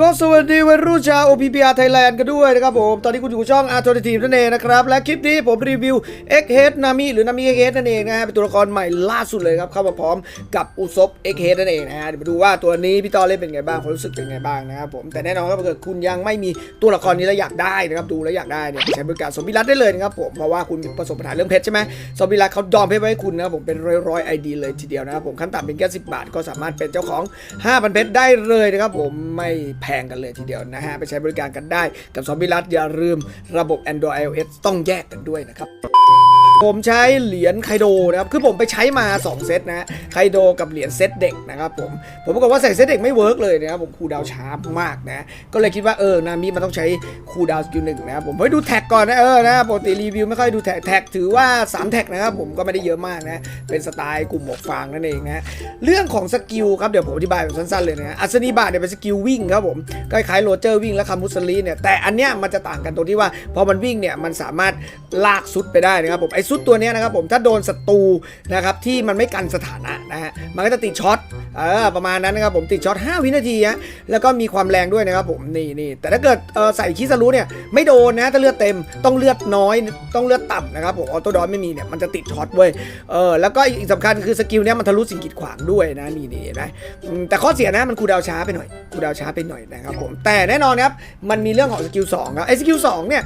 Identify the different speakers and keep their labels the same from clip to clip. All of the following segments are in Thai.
Speaker 1: ก็สวัสดีวัยรุ่นชาว OPPR Thailand กันด้วยนะครับผม ตอนนี้คุณอยู่ช่อง a r t o r Team นั่นเองนะครับ และคลิปนี้ผมรีวิว X Head Nami หรือ Nami X Head นั่นเองนะฮะ เป็นตัวละครใหม่ล่าสุดเลยครับ เข้ามาพร้อมกับอุซบ X Head นั่นเองนะฮะ เดี๋ยวมาดูว่าตัวนี้พี่ต้อเล่นเป็นไงบ้างความรู้สึกเป็นไงบ้างนะครับผม แต่แน่นอนครับถ้าเกิดคุณยังไม่มีตัวละครนี้แล้วอยากได้นะครับ ดูแล้วอยากได้เนี่ยใช้บริการสมบิรัตได้เลยนะครับผม เพราะว่าคุณประสบปัญหาเรื่องเพชรใช่ไหมสมบิรัตเขาดอมเพชรไว้ให้คุณนะครับผม เป็นร้อยร้อยไอดีเลยทีเดียวนะครับผมขั้นต่ำเป็นแค่สิบาทก็สามารถเป็นเจ้าของ 5,000เพชรได้เลยนะครับผมไม่แพงกันเลยทีเดียวนะฮะ ไปใช้บริการกันได้กับซอมบี้รัตอย่าลืมระบบ Android iOS ต้องแยกกันด้วยนะครับ ผมใช้เหรียญไคโดนะครับ คือผมไปใช้มา 2 เซตนะไคโดกับเหรียญเซตเด็กนะครับผม ผมปรากฏว่าใส่เซตเด็กไม่เวิร์กเลยนะครับผมคูดาวช้ามากนะ ก็เลยคิดว่าเออนามิมันต้องใช้คูดาวสกิลหนึ่งนะครับผมไปดูแท็กก่อนนะเออนะปกติรีวิวไม่ค่อยดูแท็กแท็กถือว่า 3 แท็กนะครับผมก็ไม่ได้เยอะมากนะ เป็นสไตล์กลุ่มหมวกฟางนั่นเองนะเรื่องของสกิลครับเดี๋ยวผมอธิบายแบบสั้นๆเลยนะอัศนีบาทเนี่ยเป็นสกิลวิ่งครับผมก็คล้ายๆโรเจอร์วิ่งและคามุสลีเนี่ยแต่อันเนี้ยมันจะต่างกันตรงที่ว่าพอมันวิ่งเนี่ยมันสามารถลากซุดไปได้นะครับผมไอซุดตัวนี้นะครับผมถ้าโดนศัตรูนะครับที่มันไม่กันสถานะนะฮะมันก็จะติดช็อตเออประมาณนั้นนะครับผมติดช็อต 5 วินาทีฮะแล้วก็มีความแรงด้วยนะครับผมนี่นี่แต่ถ้าเกิดใส่คิสรู้เนี่ยไม่โดนนะถ้าเลือดเต็มต้องเลือดน้อยต้องเลือดต่ำนะครับผมออโต้ดอนไม่มีเนี่ยมันจะติดช็อตเว้ยเออแล้วก็อีกสำคัญคือสกิลเนี้ยมันทะลุสิ่งกีดขวางด้วยนะนี่นี่นไหมอืมแต่ข้อเสียนะมันคูดาวช้าไปหน่อยคูดาวช้าไปหน่อยนะครับผมแต่แน่นอนครับมันมีเรื่องของสกิล2ครับไอ้สกิล2เนี่ย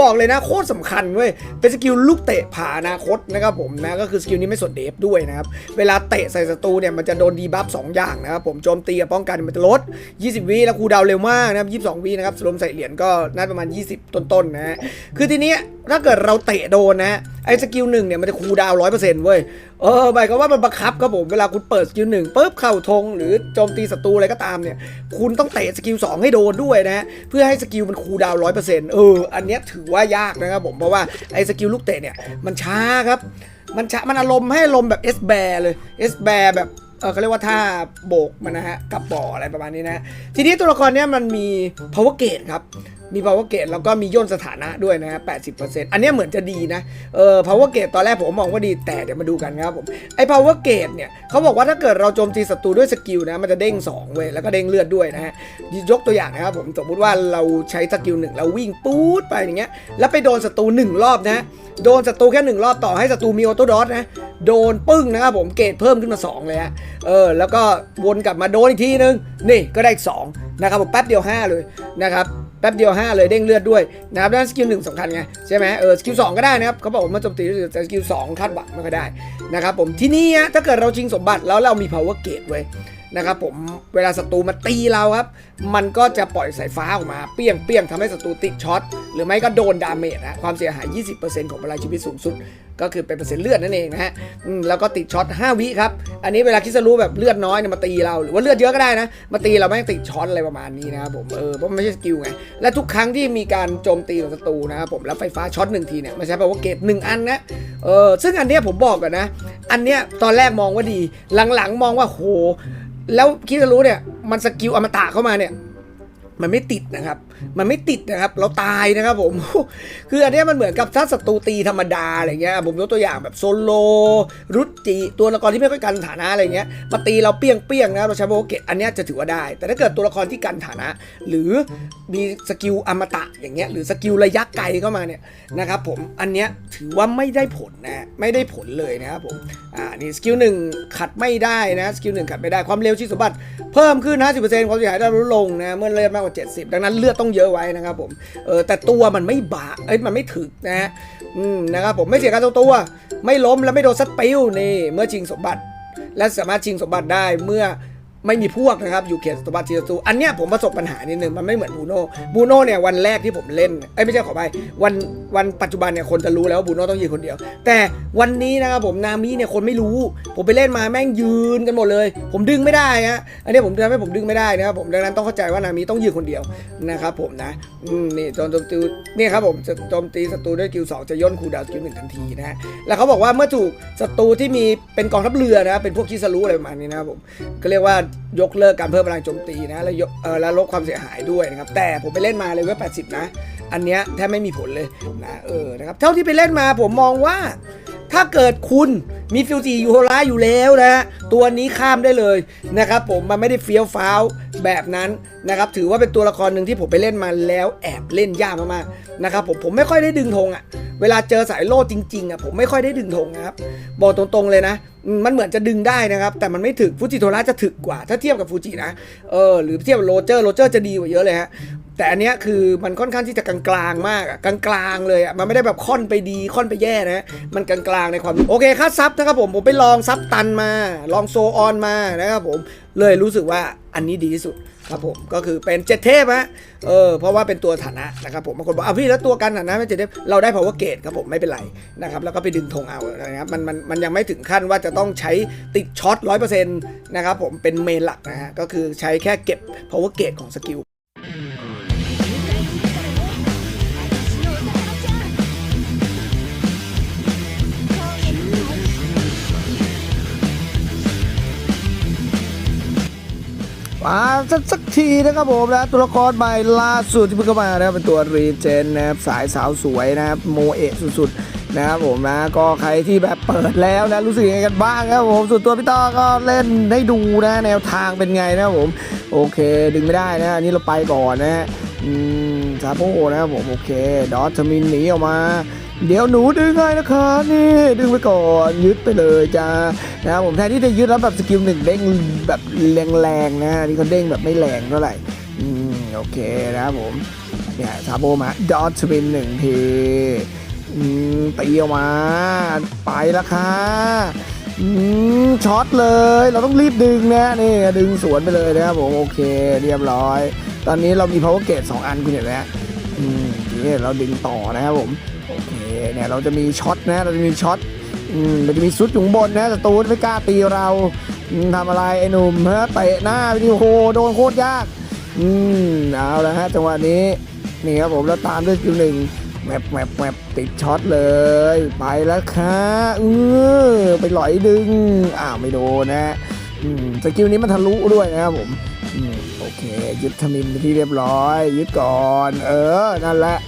Speaker 1: บอกเลยนะโคตรสำคัญเว้ย เป็นสกิลลูกเตะผ่าอนาคตนะครับผมนะ ก็คือสกิลนี้ไม่สนเดฟด้วยนะครับ เวลาเตะใส่ศัตรูเนี่ยมันจะโดนดีบัฟสองอย่างนะครับผมโจมตีกับป้องกันมันจะลด 20 วิแล้วคูดาวเร็วมากนะครับ22 วินะครับรวมใส่เหรียญก็น่าประมาณ 20 ต้นๆนะฮะคือทีนี้ถ้าเกิดเราเตะโดนนะไอ้สกิลหนึ่งเนี่ยมันจะคูลดาวร้อยเปอร์เซ็นต์เว้ยเออหมายความว่ามันบังคับครับผมเวลาคุณเปิดสกิลหนึ่งปุ๊บเข้าธงหรือโจมตีศัตรูอะไรก็ตามเนี่ย คุณต้องเตะสกิลสองให้โดนด้วยนะ เพื่อให้สกิลมันคูลดาวร้อยเปอร์เซ็นต์เอออันเนี้ยถือว่ายากนะครับผมเพราะว่าไอ้สกิลลูกเตะเนี่ยมันช้าครับ มันช้ามันอารมณ์ให้อารมณ์แบบ S แบร์เลย S แบร์แบบ เออเขาเรียกว่าท่าโบกมันนะฮะกับบ่ออะไรประมาณนี้นะ ทีนี้ตัวละครเนี้ยมันมี power gate ครับ มี power gate แล้วก็มีย่นสถานะด้วยนะฮะ80%อันเนี้ยเหมือนจะดีนะ เออ power gate ตอนแรกผมมองว่าดีแต่เดี๋ยวมาดูกันครับผม ไอ้ power gate เนี่ยเขาบอกว่าถ้าเกิดเราโจมตีศัตรูด้วยสกิลนะ มันจะเด้ง2เว้ยแล้วก็เด้งเลือดด้วยนะฮะ ยกตัวอย่างนะครับผมสมมติว่าเราใช้สกิลหนึ่งเราวิ่งปู๊ดไปอย่างเงี้ย แล้วไปโดนศัตรูหนึ่งรอบนะ โดนศัตรูแค่หนึ่งรอบต่อให้ศัตรูมีออโต้ดอทนะ โดนปึ้งนะครับผมเกรดเพิ่มขึ้นมา 2 เลยฮะเออแล้วก็วนกลับมาโดนอีกทีนึง นี่ก็ได้อีกสองนะครับผมแป๊บเดียว 5 เลยนะครับแป๊บเดียว 5 เลยเด้งเลือดด้วยนะครับด้านสกิลหนึ่งสำคัญไงใช่ไหมเออสกิลสองก็ได้นะครับเขาบอกว่ามันโจมตีรู้สึกแต่สกิลสองคาดหวังไม่ค่อยได้นะครับผมที่นี่ฮะถ้าเกิดเราชิงสมบัติแล้วเรามี power gate ไว้ย นะครับผมเวลาศัตรูมาตีเราครับ มันก็จะปล่อยสายฟ้าออกมาเปี้ยงเปี้ยงทำให้ศัตรูติดช็อตหรือไม่ก็โดนดาเมจนะความเสียหาย 20%ของพลังชีวิตสูงสุด ก็คือเป็นเปอร์เซ็นต์เลือดนั่นเองนะฮะแล้วก็ติดช็อต 5 วิครับ อันนี้เวลาคิดจะรู้แบบเลือดน้อยเนี่ยมาตีเราหรือว่าเลือดเยอะก็ได้นะ มาตีเราไม่งติดช็อตอะไรประมาณนี้นะครับผมเออเพราะไม่ใช่สกิลไงและทุกครั้งที่มีการโจมตีของศัตรูนะครับผมแล้วไฟฟ้าช็อตหนึ่งทีเนี่ยมันใช้แปลว่าเกตหนึ่งอันนะเออซึ่งอันเนี้ยผมบอกก่อนนะ อันเนี้ยตอนแรกมองว่าดีหลังๆ มองว่าโห แล้วคิดจะรู้เนี่ยมันสกิลอมตะเข้ามาเนี่ย มันไม่ติดนะครับ มันไม่ติดนะครับ เราตายนะครับผม คืออันนี้มันเหมือนกับถ้าศัตรูตีธรรมดาอะไรเงี้ย ผมยกตัวอย่างแบบโซโล รุจิตัวละครที่ไม่ค่อยกันฐานะอะไรเงี้ย มาตีเราเปี้ยงเปี้ยงๆนะเราใช้โบเกตอันนี้จะถือว่าได้ แต่ถ้าเกิดตัวละครที่กันฐานะ หรือมีสกิลอมตะอย่างเงี้ย หรือสกิลระยะไกลเข้ามาเนี่ยนะครับผม อันเนี้ยถือว่าไม่ได้ผลนะ ไม่ได้ผลเลยนะครับผม อ่า นี่สกิลหนึ่งขัดไม่ได้นะ สกิลหนึ่งขัดไม่ได้ ความเร็วชีสมบัติ เพิ่มขึ้น50%ความเสียหายได้ลดลงนะ เมื่อเลือดมากกว่า70 ดังนั้นเลือดต้องเยอะไว้นะครับผมเออแต่ตัวมันไม่บาเอ้ยมันไม่ถึกนะฮะอืมนะครับผมไม่เสียการตัว ไม่ล้มและไม่โดนซัดปิวนี่เมื่อชิงสมบัติ และสามารถชิงสมบัติได้เมื่อ ไม่มีพวกนะครับอยู่เขตสมบัติชิงศัตรูอันเนี้ยผมประสบปัญหานิดนึงมันไม่เหมือนบูโน่บูโน่เนี่ยวันแรกที่ผมเล่นเอ้ยไม่ใช่ขอไปวันวันปัจจุบันเนี่ยคนจะรู้แล้วว่าบูโน่ต้องยืนคนเดียว แต่วันนี้นะครับผมนามิเนี่ยคนไม่รู้ ผมไปเล่นมาแม่งยืนกันหมดเลย ผมดึงไม่ได้ฮะอันเนี้ยผมทำให้ผมดึงไม่ได้นะครับผมดังนั้นต้องเข้าใจว่านามิต้องยืนคนเดียวนะครับผมนะอืมนี่โจมตีเนี่ยครับผมจะโจมตีศัตรูด้วยกิลสองจะย่นคูดาวกิลหนึ่งทันทีนะฮะแล้วเขาบอกว่าเมื่อถูกศัตรูที่มีเป็นกองทัพเรือนะเป็นพวกคิสรู้อะไรประมาณนี้นะครับผมก็เรียกว่ายกเลิกการเพิ่มพลังโจมตีนะแล้วเออแล้วลดความเสียหายด้วยนะครับแต่ผมไปเล่นมาเลยเว่า80 นะ อันเนี้ยแทบไม่มีผลเลยนะเออนะครับเท่าที่ไปเล่นมาผมมองว่า ถ้าเกิดคุณมีฟิวจียูโฮล่าอยู่แล้วนะฮะตัวนี้ข้ามได้เลยนะครับผมมันไม่ได้เฟี้ยวฟ้าว แบบนั้นนะครับถือว่าเป็นตัวละครหนึ่งที่ผมไปเล่นมาแล้วแอบเล่นยากมากๆนะครับผมผมไม่ค่อยได้ดึงธงอะ่ะเวลาเจอสายโล่จริงๆอะ่ะผมไม่ค่อยได้ดึงธงนะครับบอกตรงๆเลยนะมันเหมือนจะดึงได้นะครับ แต่มันไม่ถึกฟูจิโทระจะถึกกว่า ถ้าเทียบกับฟูจินะเออหรือเทียบกับโรเจอร์โรเจอร์จะดีกว่าเยอะเลยฮะแต่อันเนี้ยคือมันค่อนข้างที่จะกลางๆมากอะกลางๆเลยอะมันไม่ได้แบบค่อนไปดีค่อนไปแย่นะมันกลางๆในความโอเคค่าซับนะครับผมผมไปลองซับตันมา ลองโซออนมานะครับผมเลยรู้สึกว่า อันนี้ดีที่สุดครับผมก็คือเป็นเจ็ดเทพฮะเออเพราะว่าเป็นตัวฐานะนะครับผมบางคนบอกอ้าวพี่แล้วตัวกันฐานะไม่เจ็ดเทพเราได้ power gate ครับผมไม่เป็นไรนะครับแล้วก็ไปดึงธงเอานะครับมันมันมันยังไม่ถึงขั้นว่าจะต้องใช้ติดช็อตร้อยเปอร์เซ็นต์นะครับผมเป็นเมนหลักนะฮะก็คือใช้แค่เก็บ power gate ของสกิล มาสักสักทีนะครับผมนะตัวละครใหม่ล่าสุดที่เพิ่งเข้ามานะครับเป็นตัวรีเจนนะครับสายสาวสวยนะครับโมเอะสุดๆนะครับผมนะก็ใครที่แบบเปิดแล้วนะรู้สึกยังไงกันบ้างครับผมส่วนตัวพี่ต้อก็เล่นให้ดูนะแนวทางเป็นไงนะครับผมโอเค ดึงไม่ได้นะอันนี้เราไปก่อนนะฮะซาโปนะครับผมโอเค ดอทมินหนีออกมาเดี๋ยวหนูดึงให้นะคะนี่ดึงไปก่อนยึดไปเลยจ้านะครับผมแทนที่จะยึดแล้วแบบสกิลหนึ่งเด้งแบบแรงๆนะนี่เขาเด้งแบบไม่แรงเท่าไหร่อืมโอเคนะครับผมเนี่ยซาโบมาดอทสปินหนึ่งทีอืมตีออกมา ไปแล้วค่ะอืมช็อตเลย เราต้องรีบดึงนะนี่ดึงสวนไปเลยนะครับผมโอเคเรียบร้อย ตอนนี้เรามี power gate สองอันคุณเห็นไหมอืมนี้เราดึงต่อนะครับผม โอเคเนี่ยเราจะมีช็อตนะเราจะมีช็อตมเราจะมีซุดอยู่ข้างบนนะศัตรูไม่กล้าตีเราทำอะไรไอ้หนุ่มฮะเตะหน้าไปดิโอ้โหโดนโคตรยากอืมเอาละฮะจังหวะนี้นี่ครับผมแล้วตามด้วยคิวหนึ่งแมปแมปแมปติดช็อตเลย ไปแล้วค่ะเออไปหลอยดึงอ้าวไม่โดนนะอืมสกิลนี้มันทะลุด้วยนะครับผมอืมโอเค ยึดทมินไปที่เรียบร้อย ยึดก่อน เออ นั่นแหละ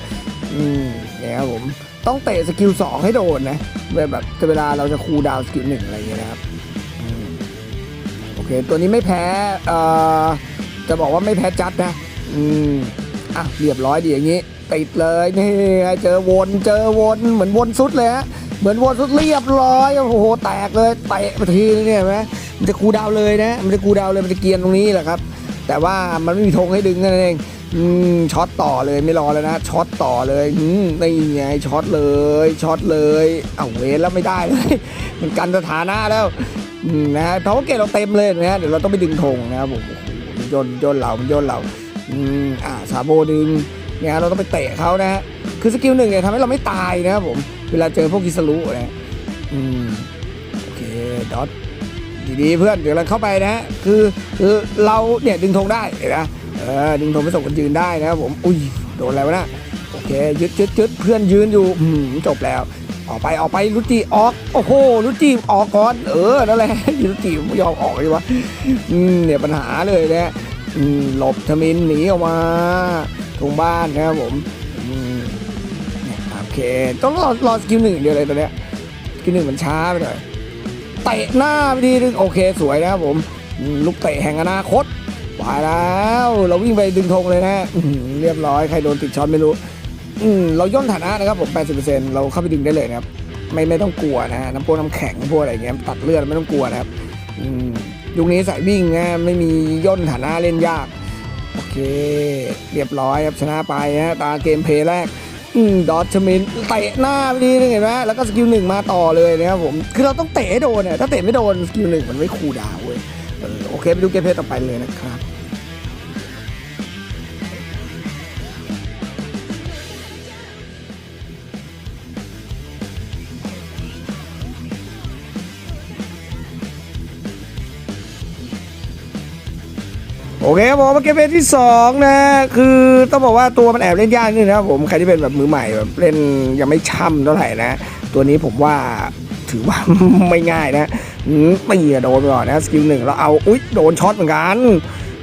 Speaker 1: อืม นี่ยครับผมต้องเตะสกิล2ให้โดนนะแบบแบบเวลาเราจะคูลดาวสกิลหนึ่งอะไรอย่างเงี้ยนะครับโอเค ตัวนี้ไม่แพ้จะบอกว่าไม่แพ้จัดนะ อืมอะเรียบร้อยดีอย่างงี้ ติดเลยนี่เจอวนเจอวนเหมือนวนสุดเลยฮะเหมือนวนสุดเรียบร้อยโอ้โหแตกเลยเตะไปทีนึงเนี่ยเห็นไหมมันจะคูดาวเลยนะ มันจะคูดาวเลยมันจะเกียนตรงนี้แหละครับ แต่ว่ามันไม่มีธงให้ดึงนั่นเอง อืมช็อตต่อเลยไม่รอแล้วนะช็อตต่อเลยอืมนี่ไงช็อตเลยช็อตเลยเอาเวรแล้วไม่ได้เลยมันกันสถานะแล้วนะฮะเพราะว่าเกตเราเต็มเลยนะฮะเดี๋ยวเราต้องไปดึงธงนะครับผมโอ้โหมันย่นย่นเรามันย่นเราอืมอ่าซาโบดึงเนี่ยฮะเราต้องไปเตะเขานะฮะคือสกิลหนึ่งเนี่ยทำให้เราไม่ตายนะครับผมเวลาเจอพวกกิสลุนะอืมโอเคดอทดีๆเพื่อนเดี๋ยวเราเข้าไปนะฮะคือคือเราเนี่ยดึงธงได้เห็นไหม เออดึงธงไปส่งคนยืนได้นะครับผม อุ้ยโดนแล้วนะโอเคยึดยึดยึดเพื่อนยืนอยู่อืมจบแล้ว ออกไปออกไปลุจิออก โอ้โหลุจิออกก่อน เออนั่นแหละลุจิไม่ยอมออกเลยวะอืมเนี่ยปัญหาเลยนะอืมหลบทมินหนีออกมาทงบ้านนะครับผมอืมเนี่ยโอเค ต้องรอรอสกิลหนึ่งเดียวเลยตอนเนี้ยสกิลหนึ่งมันช้าไปหน่อยเตะหน้าไปทีนึงโอเคสวยนะครับผมอืมลูกเตะแห่งอนาคต ไปแล้ว เราวิ่งไปดึงธงเลยนะเรียบร้อยใครโดนติดช็อตไม่รู้อืมเราย่นฐานะนะครับผม 80%เราเข้าไปดึงได้เลยนะครับ ไม่ไม่ต้องกลัวนะฮะน้ำโพน้ำแข็งพวกอะไรเงี้ยตัดเลือดไม่ต้องกลัวนะครับอืมยุคนี้สายวิ่งนะไม่มีย่นฐานะเล่นยาก โอเค เรียบร้อยครับชนะไปฮะตาเกมเพลย์แรกอืมดอทชมินเตะหน้าไปทีนึงเห็นไหมแล้วก็สกิลหนึ่งมาต่อเลยนะครับผมคือเราต้องเตะโดนเนี่ยถ้าเตะไม่โดนสกิลหนึ่งมันไม่คูดาวเว้ยโอเคไปดูเกมเพลย์ต่อไปเลยนะครับ โอเคครับผมมาเกมเพลที่สองนะคือต้องบอกว่าตัวมันแอบเล่นยากนิดนึงนะครับผมใครที่เป็นแบบมือใหม่แบบเล่นยังไม่ช่ำเท่าไหร่นะ ตัวนี้ผมว่าถือว่าไม่ง่ายนะตีโดนไปก่อนนะสกิลหนึ่งแล้วเอาอุ๊ยโดนช็อตเหมือนกัน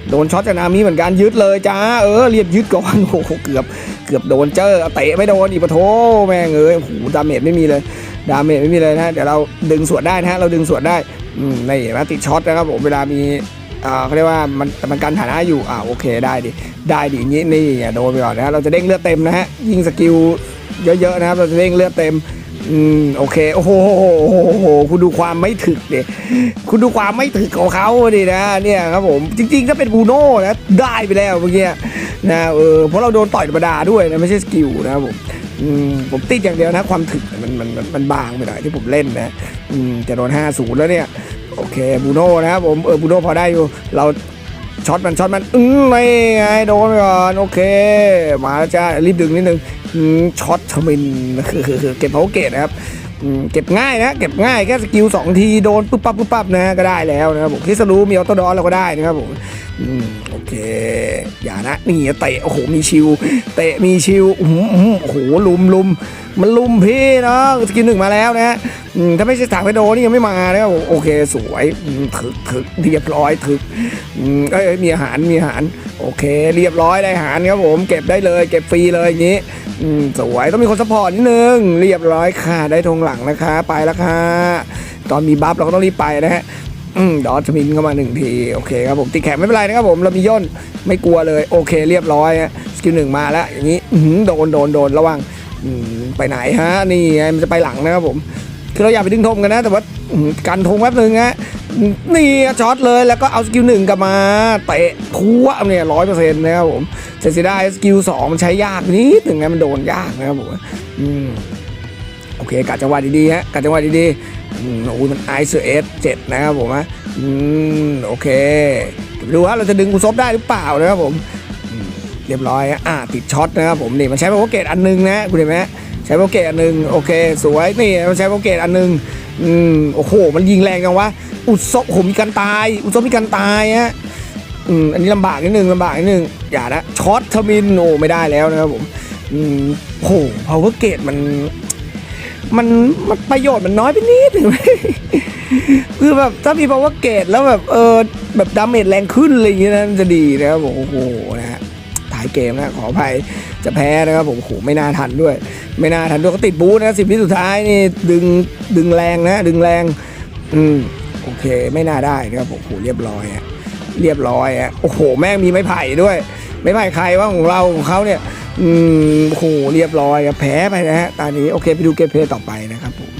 Speaker 1: โดนช็อตจากนามิเหมือนกันยึดเลยจ้าเออเรียบยึดก่อนโอ้โหเกือบเกือบโดนเจอเตะไม่โดนอีกปะโถแม่งเอ้ยโอ้โหดาเมจไม่มีเลยดาเมจไม่มีเลยนะเดี๋ยวเราดึงสวนได้นะฮะเราดึงสวนได้อืมนี่เห็นไหมติดช็อตนะครับผมเวลามี เขาเรียกว่ามันแต่มันกันฐานะอยู่อ่าโอเคได้ดิได้ดิอย่างนี้นี่อะโดนไปก่อนนะฮะเราจะเด้งเลือดเต็มนะฮะยิงสกิลเยอะๆนะครับเราจะเด้งเลือดเต็มอืมโอเคโอ้โหโอ้โหโอ้โหคุณดูความไม่ถึกดิคุณดูความไม่ถึกของเขาดินะเนี่ยครับผมจริงๆถ้าเป็นบูโน่นะได้ไปแล้วเมื่อกี้นะเออเพราะเราโดนต่อยธรรมดาด้วยนะไม่ใช่สกิลนะครับผมอืมผมติดอย่างเดียวนะความถึกมันมันมันบางไปหน่อยที่ผมเล่นนะอืมจะโดน5 0แล้วเนี่ย โอเคบูโน่นะครับผมเออบูโน่พอได้อยู่ เราช็อตมันช็อตมันอืมไม่ไงโดนไปก่อนโอเค มาแล้วจ้ารีบดึงนิดนึงช็อตทมินเก็บเพาเกตนะครับเก็บง่ายนะเก็บง่ายแค่สกิลสองทีโดนปุ๊บปั๊บปุ๊บปั๊บนะก็ได้แล้วนะครับผมคิสรู้มีออโต้ดอนเราก็ได้นะครับผม อืมโอเค อย่านะนี่เตะโอ้โหมีชิวเตะมีชิวอื้อหืออื้อหือโอ้โหลุมลุมมันลุมพี่เนาะสกิลหนึ่งมาแล้วนะถ้าไม่ใช่ถางไปโดนี่ยังไม่มานะครับผมโอเคสวยถึกถึกเรียบร้อยถึกมเอ้ยมีอาหารมีอาหารโอเค เรียบร้อยได้อาหารครับผมเก็บได้เลยเก็บฟรีเลยอย่างนี้สวยต้องมีคนสปอร์ตนิดนึงเรียบร้อยค่ะได้ธงหลังนะคะ ไปแล้วค่ะตอนมีบัฟเราก็ต้องรีบไปนะฮะ อืมดอทมินเข้ามาหนึ่งที โอเคครับผมติดแขนไม่เป็นไรนะครับผมเรามีย่นไม่กลัวเลยโอเคเรียบร้อยสกิลหนึ่งมาแล้วอย่างนี้โดนโดนโดนระวังไปไหนฮะนี่มันจะไปหลังนะครับผมคือเราอยากไปดึงธงกันนะ แต่ว่ากันธงแป๊บนึงฮะนี่ช็อตเลยแล้วก็เอาสกิลหนึ่งกลับมาเตะทั่วเนี่ยร้อยเปอร์เซ็นต์นะครับผมเสียดายสกิลสองมันใช้ยากนิดถึงไงมันโดนยากนะครับผมโอเคกัดจังหวะดีๆฮะกัดจังหวะดีๆ โอ้ยมันไอซ์เอสเจ็ดนะครับผมฮะอืมโอเคดูว่าเราจะดึงกุซบได้หรือเปล่านะครับผมเรียบร้อยฮะอ่าติดช็อตนะครับผมนี่มันใช้โปรเกตอันหนึงนะคุณเห็นไหมใช้โปรเกตอันหนึงโอเคสวยนี่มันใช้โปรเกตอันหนึงอืมโอ้โหมันยิงแรงจังวะอุศบผมมีการตาย อุศบมีการตายฮะอืมอันนี้ลำบากนิดนึงลำบากนิดนึงอย่านะช็อตทมินโอ้ไม่ได้แล้วนะครับผมอืมโห power gate มัน มันมันประโยชน์มันน้อยไปนิดนึงคือแบบถ้ามี power gate แล้วแบบเออแบบดาเมจแรงขึ้นอะไรอย่างเงี้ยนะจะดีนะครับผมโอ้โหนะฮะท้ายเกมนะขออภัยจะแพ้นะครับผมโอ้โหไม่น่าทันด้วย ไม่น่าทันด้วยก็ติดบูธนะสิบวิสุดท้ายนี่ดึงดึงแรงนะดึงแรงอืมโอเคไม่น่าได้นะครับผมโอ้โหเรียบร้อยอะเรียบร้อยอะโอ้โหแม่งมีไม้ไผ่ด้วย ไม้ไผ่ใครว่าของเราของเขาเนี่ย อืมโอ้โหเรียบร้อยอะแพ้ไปนะฮะตอนนี้โอเค ไปดูเกมเพลย์ต่อไปนะครับผม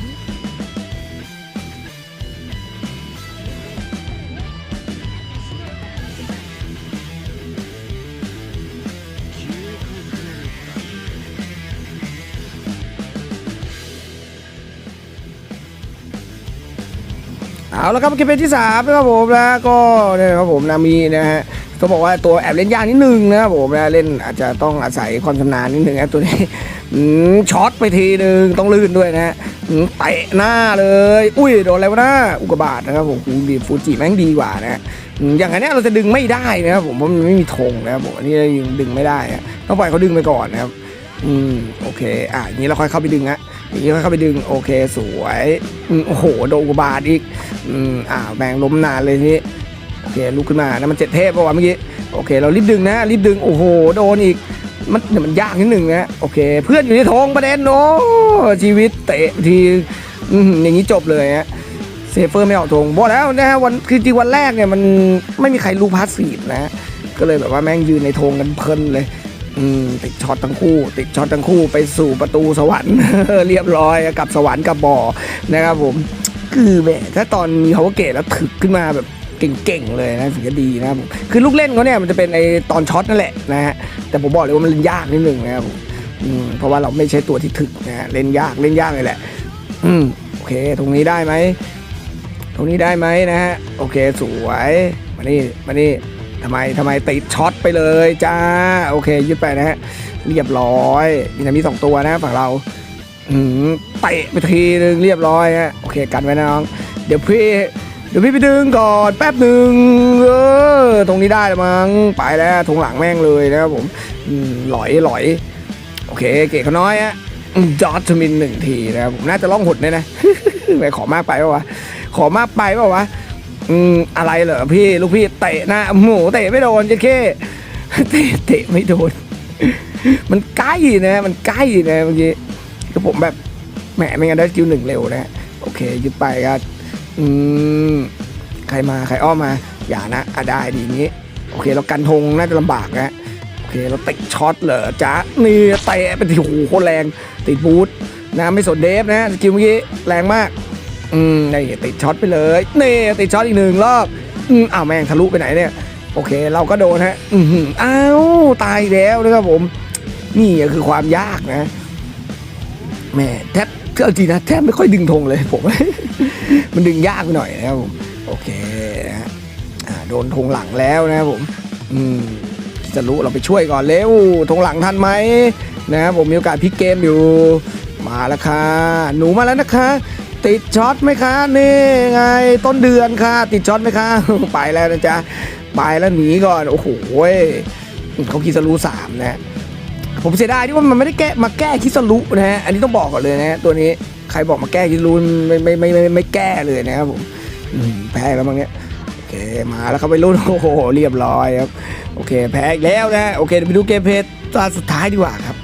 Speaker 1: เอาละครับเกมเพลย์ที่3นะครับผมนะก็เนี่ยครับผมนามีนะฮะ ต้องบอกว่าตัวแอบเล่นยากนิดนึงนะครับผมนะเล่นอาจจะต้องอาศัยความชำนาญนิดนึงนะตัวนี้ช็อตไปทีนึงต้องลื่นด้วยนะเตะหน้าเลย อุ้ยโดนอะไรวะน้าอุกบาตนะครับผมฟูดีฟูจิแม่งดีกว่านะอย่างอันเนี้ยเราจะดึงไม่ได้นะครับผมเพราะมันไม่มีธงนะครับผมอันนี้เรายังดึงไม่ได้ต้องปล่อยเขาดึงไปก่อนนะครับอืมโอเค อะอย่างนี้เราค่อยเข้าไปดึงฮะอย่างนี้ค่อยเข้าไปดึงโอเคสวยโอ้โหโดนอุกบาตอีกอืมอ่าแบงล้มนานเลยนี่ โอเคลุกขึ้นมานะมันเจ็ดเทพป่าวะเมื่อกี้โอเค เรารีบดึงนะรีบดึงโอ้โหโดนอีกมันเดี๋ยวมันยากนิดหนึ่งนะโอเค เพื่อนอยู่ในธงประเด็นโอ้ชีวิตเตะทีอย่างนี้จบเลยฮะเซฟเฟอร์ไม่ออกธงบอกแล้วนะฮะวันคือจริงวันแรกเนี่ยมันไม่มีใครรู้พาสซีฟนะก็เลยแบบว่าแม่งยืนในธงกันเพลินเลยติดช็อตทั้งคู่ ติดช็อตทั้งคู่ไปสู่ประตูสวรรค์เรียบร้อยกับสวรรค์กับบ่อนะครับผม คือแหมถ้าตอนมีเขาเกตแล้วถึกขึ้นมาแบบ เก่งๆเลยนะถึงจะดีนะครับคือลูกเล่นเขาเนี่ยมันจะเป็นไอตอนช็อตนั่นแหละนะฮะแต่ผมบอกเลยว่ามันเล่นยากนิดนึงนะครับอืมเพราะว่าเราไม่ใช่ตัวที่ถึกนะฮะเล่นยากเล่นยากเลยแหละ อืมโอเคตรงนี้ได้ไหมตรงนี้ได้ไหมนะฮะโอเคสวยมานี่มานี่ทำไมทำไมติดช็อตไปเลยจ้าโอเคยึดไปนะฮะเรียบร้อย มีนามีสองตัวนะฝั่งเราอืมเตะไปทีนึงเรียบร้อยฮะโอเคกันไว้นะน้อง เดี๋ยวพี่ เดี๋ยวพี่ไปดึงก่อนแป๊บหนึ่งเออตรงนี้ได้ล้วมั้งไปแล้วทงหลังแม่งเลยนะครับผมหลอยหลอยโอเคเก๋เขาน้อยฮะจอร์จมินหนึ่งทีนะครับผมน่าจะล่องหดเนี่ยนะไปขอมากไปป่าวะขอมากไปป่าวะอืมอะไรเหรอพี่ลูกพี่เตะหน้าหมูเตะไม่โดนจะเข้เตะเตะไม่โดน มันใกล้นะมันใกล้นะเมื่อกี้คือผมแบบแหมไม่งั้นได้คิวหนึ่งเร็วนะโอเคยึดไปครับ อืมใครมาใครอ้อมมา อย่านะอะได้ดีงนี้ โอเคเรากันธงน่าจะลำบากนะโอเคเราติดช็อตเหรอจ๊ะนี่เตะเป็นที่โอ้โหโคตรแรง ติดบูทนะไม่สนเดฟนะสกิลเมื่อกี้แรงมาก อืมนี่ติดช็อตไปเลยนี่ติดช็อตอีกหนึ่งรอบอืมอ้าวแม่งทะลุไปไหนเนี่ย โอเคเราก็โดนฮะ อือหืออ้าวตายแล้วนะครับผม นี่คือความยากนะแม่แทบ เอาจริงนะแทบไม่ค่อยดึงธงเลยผม มันดึงยากไปหน่อยนะครับผมโอเคนะฮะอ่าโดนธงหลังแล้วนะครับผม อืมจะรู้เราไปช่วยก่อนเร็วธงหลังทันไหมนะครับผมมีโอกาสพลิกเกมอยู่ มาแล้วค่ะ หนูมาแล้วนะคะ ติดช็อตไหมคะนี่ไงต้นเดือนค่ะ ติดช็อตไหมคะไปแล้วนะจ๊ะไปแล้วหนีก่อนโอ้โหเขาคิดสรู้สามนะ ผมเสียดายที่ว่ามันไม่ได้แก้มาแก้คิสรุนะฮะอันนี้ต้องบอกก่อนเลยนะฮะตัวนี้ใครบอกมาแก้คิสรุไม่ไม่ไม่ไม่ไม่ไม่แก้เลยนะครับผมแพ้แล้วมั้งเนี้ยโอเคมาแล้วครับไปรุ่นโอ้โหเรียบร้อยครับโอเคแพ้อีกแล้วนะโอเคไปดูเกมเพลย์ตอนสุดท้ายดีกว่าครับ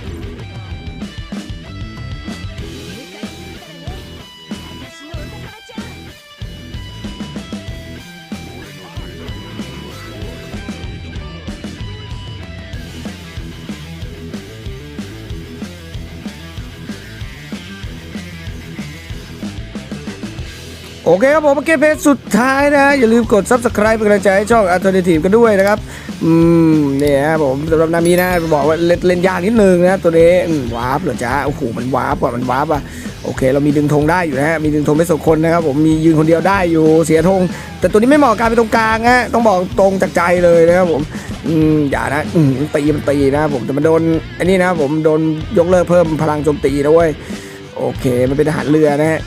Speaker 1: โอเคครับผมเกมเพจสุดท้ายนะ อย่าลืมกด subscribe เป็นกำลังใจให้ช่อง Alternative กันด้วยนะครับ อืมเนี่ยครับผมสำหรับนามีนะบอกว่าเล่นเล่นยากนิดนึงนะ ตัวนี้วาร์ปเหรอจ๊ะโอ้โหมันวาร์ปอะมันวาร์ปอะโอเค เรามีดึงธงได้อยู่นะฮะมีดึงธงไม่สองคนนะครับ ผมมียืนคนเดียวได้อยู่เสียธง แต่ตัวนี้ไม่เหมาะการเป็นตรงกลางฮะต้องบอกตรงจากใจเลยนะครับผมอืมอย่านะอืมตีมันตีนะผมแต่มันโดนอันนี้นะผมโดนยกเลิกเพิ่มพลังโจมตีนะเว้ยโอเค มันเป็นทหารเรือนะฮะ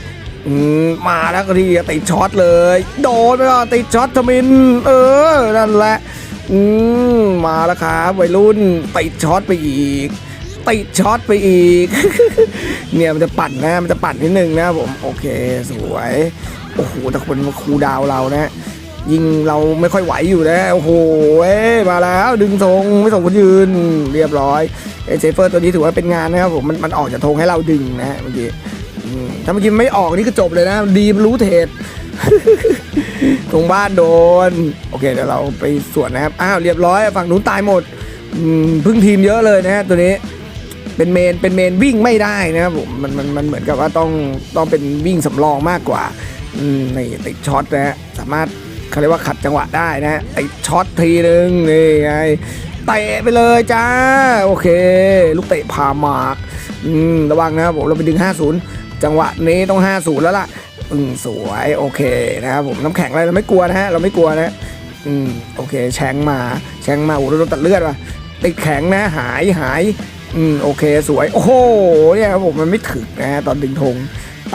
Speaker 1: อืมมาแล้วก็ทีติดช็อตเลย โดนไปก่อนติดช็อตทมิน เออ นั่นแหละ อืมมาแล้วครับวัยรุ่นติดช็อตไปอีกติดช็อตไปอีก เนี่ยมันจะปั่นนะ มันจะปั่นนิดนึงนะผม โอเค สวย โอ้โหแต่คนมาคูดาวเรานะยิงเราไม่ค่อยไหวอยู่นะโอ้โหเอ้ยมาแล้วดึงธงไม่ส่งคนยืนเรียบร้อยไอเซฟเฟอร์ตัวนี้ถือว่าเป็นงานนะครับผมมันมันออกจากธงให้เราดึงนะเมื่อกี้ ถ้าเมื่อกี้ไม่ออกนี่ก็จบเลยนะ ดีมรู้เทศตรงบ้านโดน โอเคเดี๋ยวเราไปสวนนะครับ อ้าวเรียบร้อยฝั่งนู้นตายหมดพึ่งทีมเยอะเลยนะฮะตัวนี้เป็นเมนเป็นเมนวิ่งไม่ได้นะครับผมมันมันมันเหมือนกับว่าต้องต้องเป็นวิ่งสำรองมากกว่าอืมนี่ติดช็อตนะฮะสามารถเขาเรียกว่าขัดจังหวะได้นะฮะติดช็อตทีนึงนี่ไงเตะไปเลยจ้าโอเค ลูกเตะพาหมากอืมระวังนะครับผมเราไปดึง 50 จังหวะนี้ต้อง50แล้วล่ะ อืมสวยโอเคนะครับผมน้ำแข็งอะไรเราไม่กลัวนะฮะเราไม่กลัวนะอืมโอเค แชงมาแชงมาโอ้โหเราโดนตัดเลือดว่ะติดแข็งนะหายหายอืมโอเคสวย โอ้โหเนี่ยครับผมมันไม่ถึกนะฮะตอนดึงธง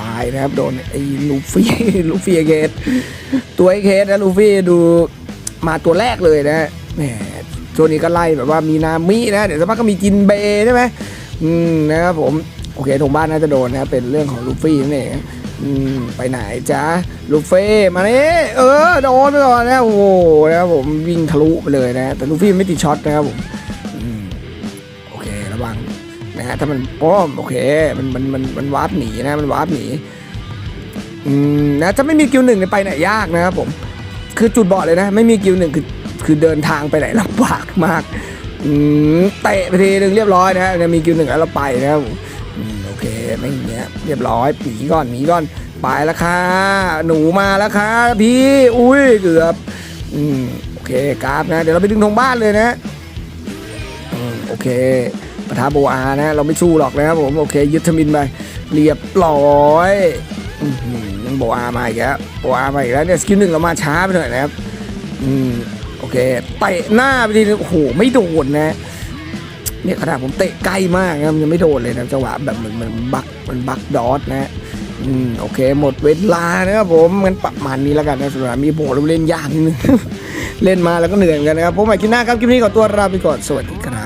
Speaker 1: ตายนะครับโดนไอ้ลูฟี่ลูฟี่เกตตัวไอ้เคสนะลูฟี่ดูมาตัวแรกเลยนะแหมช่วงนี้ก็ไล่แบบว่ามีนามินะ เดี๋ยวสักพักก็มีจินเบยใช่ไหมอืมนะครับผม โอเคธงบ้านน่าจะโดนนะเป็นเรื่องของลูฟี่นั่นเองไปไหนจ๊ะลูฟี่มาเนี่เออโดนไปก่อนนะโอ้โหนะครับผมวิ่งทะลุไปเลยนะแต่ลูฟี่ไม่ติดช็อตนะครับผมโอเคระวังนะฮะถ้ามันป้อมโอเคมันมันมันมันวาร์ปหนีนะมันวาร์ปหนีอืมนะถ้าไม่มีกิวหนึ่งเนี่ยไปไหนยากนะครับผมคือจุดบอดเลยนะ ไม่มีกิวหนึ่งคือคือเดินทางไปไหนลำบากมากอืมเตะไปทีหนึ่งเรียบร้อยนะฮะมีกิวหนึ่งแล้วเราไปนะครับผม ไม่อย่างเงี้ยเรียบร้อยหนีก่อนหนีก่อนไปแล้วค่ะ หนูมาแล้วค่ะพี่อุ้ยเกือบอืมโอเคกราฟนะ เดี๋ยวเราไปดึงธงบ้านเลยนะอืมโอเคปะทะโบอานะ เราไม่สู้หรอกนะครับผมโอเค ยึดทมินไปเรียบร้อยอืมโบอามาอีกแล้วโบอามาอีกแล้วเนี่ยสกิลหนึ่งเรามาช้าไปหน่อยนะครับอืมโอเคเตะหน้าไปทีโอ้โหไม่โดนนะ เนี่ยขนาดผมเตะใกล้มากนะมันยังไม่โดนเลยนะจังหวะแบบเหมือนมันบักมันบักดอทนะอืมโอเค หมดเวลานะครับผมงั้นประมาณนี้แล้วกันนะสำหรับมีโบเราเล่นยากนิดนึงเล่นมาแล้วก็เหนื่อยเหมือนกันนะครับผมใหม่คลิปหน้าครับคลิปนี้ขอตัวลาไปก่อนสวัสดีครับ